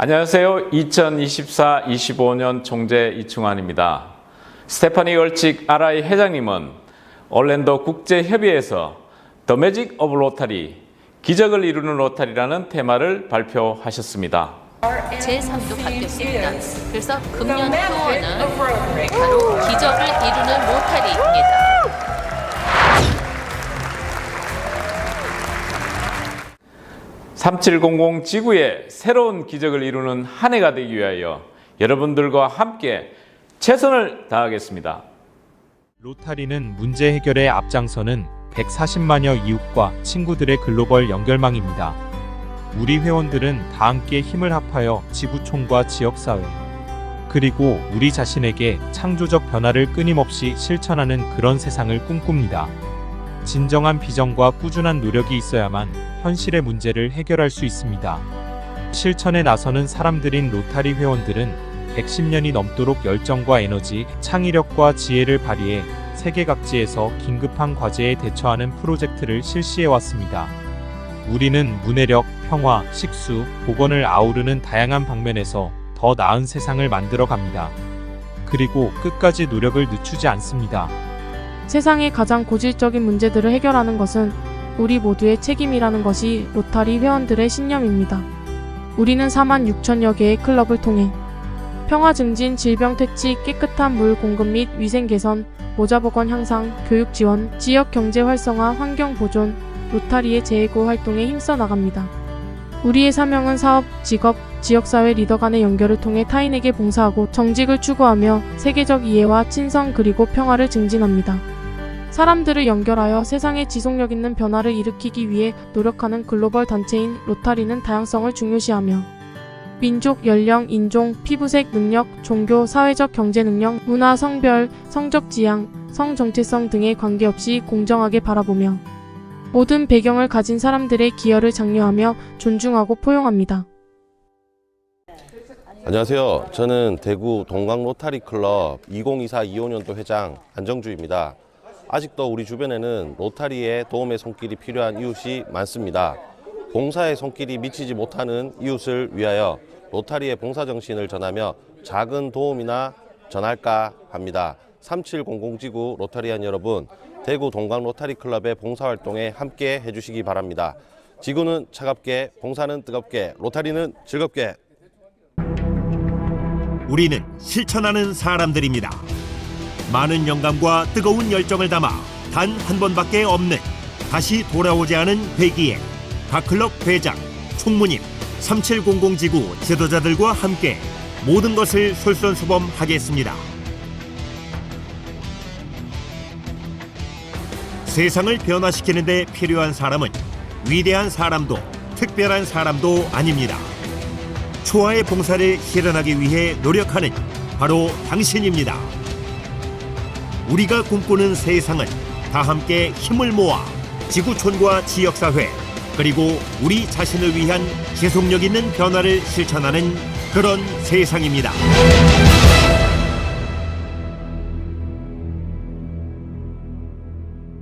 안녕하세요. 2024-25년 총재 이충환입니다. 스테파니 얼칙 RI 회장님은 얼랜도 국제협의회에서 The Magic of Rotary, 기적을 이루는 로타리라는 테마를 발표하셨습니다. 제3도 바뀌었습니다. 그래서 금년 표어는 바로 기적을 이루는 로타리입니다. (3700) 지구의 새로운 기적을 이루는 한 해가 되기 위하여 여러분들과 함께 최선을 다하겠습니다. 로타리는 문제 해결에 앞장서는 140만여 이웃과 친구들의 글로벌 연결망입니다. 우리 회원들은 다 함께 힘을 합하여 지구촌과 지역사회, 그리고 우리 자신에게 창조적 변화를 끊임없이 실천하는 그런 세상을 꿈꿉니다. 진정한 비전과 꾸준한 노력이 있어야만 현실의 문제를 해결할 수 있습니다. 실천에 나서는 사람들인 로타리 회원들은 110년이 넘도록 열정과 에너지, 창의력과 지혜를 발휘해 세계 각지에서 긴급한 과제에 대처하는 프로젝트를 실시해 왔습니다. 우리는 문해력, 평화, 식수, 복원을 아우르는 다양한 방면에서 더 나은 세상을 만들어 갑니다. 그리고 끝까지 노력을 늦추지 않습니다. 세상의 가장 고질적인 문제들을 해결하는 것은 우리 모두의 책임이라는 것이 로타리 회원들의 신념입니다. 우리는 4만 6천여 개의 클럽을 통해 평화 증진, 질병 퇴치, 깨끗한 물 공급 및 위생 개선, 모자 보건 향상, 교육 지원, 지역 경제 활성화, 환경 보존, 로타리의 재해고 활동에 힘써 나갑니다. 우리의 사명은 사업, 직업, 지역사회 리더 간의 연결을 통해 타인에게 봉사하고 정직을 추구하며 세계적 이해와 친선 그리고 평화를 증진합니다. 사람들을 연결하여 세상에 지속력 있는 변화를 일으키기 위해 노력하는 글로벌 단체인 로타리는 다양성을 중요시하며 민족, 연령, 인종, 피부색, 능력, 종교, 사회적 경제 능력, 문화, 성별, 성적 지향, 성 정체성 등에 관계없이 공정하게 바라보며 모든 배경을 가진 사람들의 기여를 장려하며 존중하고 포용합니다. 안녕하세요. 저는 대구 동강 로타리 클럽 2024-25년도 회장 안정주입니다. 아직도 우리 주변에는 로타리의 도움의 손길이 필요한 이웃이 많습니다. 봉사의 손길이 미치지 못하는 이웃을 위하여 로타리의 봉사 정신을 전하며 작은 도움이나 전할까 합니다. 3700지구 로타리안 여러분, 대구 동강 로타리 클럽의 봉사 활동에 함께 해 주시기 바랍니다. 지구는 차갑게, 봉사는 뜨겁게, 로타리는 즐겁게. 우리는 실천하는 사람들입니다. 많은 영감과 뜨거운 열정을 담아 단 한 번밖에 없는 다시 돌아오지 않은 회기에 다클럽 회장, 총무님, 3700 지구 지도자들과 함께 모든 것을 솔선수범하겠습니다. 세상을 변화시키는 데 필요한 사람은 위대한 사람도 특별한 사람도 아닙니다. 초아의 봉사를 실현하기 위해 노력하는 바로 당신입니다. 우리가 꿈꾸는 세상은 다 함께 힘을 모아 지구촌과 지역사회 그리고 우리 자신을 위한 지속력 있는 변화를 실천하는 그런 세상입니다.